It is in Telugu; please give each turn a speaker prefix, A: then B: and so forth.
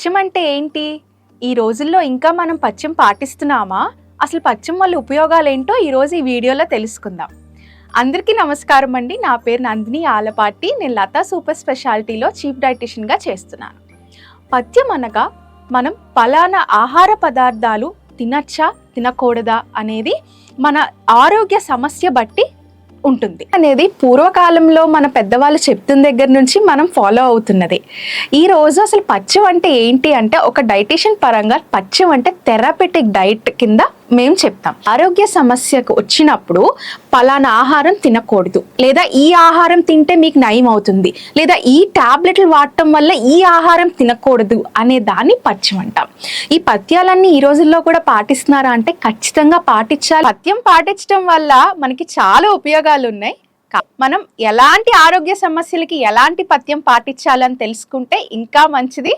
A: పచ్చం అంటే ఏంటి? ఈ రోజుల్లో ఇంకా మనం పచ్చం పాటిస్తున్నామా? అసలు పచ్చం వల్ల ఉపయోగాలు ఏంటో ఈరోజు ఈ వీడియోలో తెలుసుకుందాం. అందరికీ నమస్కారం అండి. నా పేరు నందిని ఆలపాటి. నేను లతా సూపర్ స్పెషాలిటీలో చీఫ్ డైటిషియన్గా చేస్తున్నాను. పథ్యం అనగా మనం పలానా ఆహార పదార్థాలు తినచ్చా తినకూడదా అనేది మన ఆరోగ్య సమస్య బట్టి ఉంటుంది. అనేది పూర్వకాలంలో మన పెద్దవాళ్ళు చెప్తున్న దగ్గర నుంచి మనం ఫాలో అవుతున్నది. ఈ రోజు అసలు పచ్చం అంటే ఏంటి అంటే ఒక డైటిషియన్ పరంగా పచ్చం అంటే థెరపెటిక్ డైట్ కింద మేము చెప్తాం. ఆరోగ్య సమస్యకు వచ్చినప్పుడు పలానా ఆహారం తినకూడదు. లేదా ఈ ఆహారం తింటే మీకు నయం అవుతుంది. లేదా ఈ టాబ్లెట్లు వాడటం వల్ల ఈ ఆహారం తినకూడదు అనే దాన్ని పథ్యం అంటాం. ఈ పథ్యాలన్నీ ఈ రోజుల్లో కూడా పాటిస్తున్నారా అంటే ఖచ్చితంగా పాటించాలి. పథ్యం పాటించడం వల్ల మనకి చాలా ఉపయోగాలు ఉన్నాయి. మనం ఎలాంటి ఆరోగ్య సమస్యలకి ఎలాంటి పథ్యం పాటించాలని తెలుసుకుంటే ఇంకా మంచిది.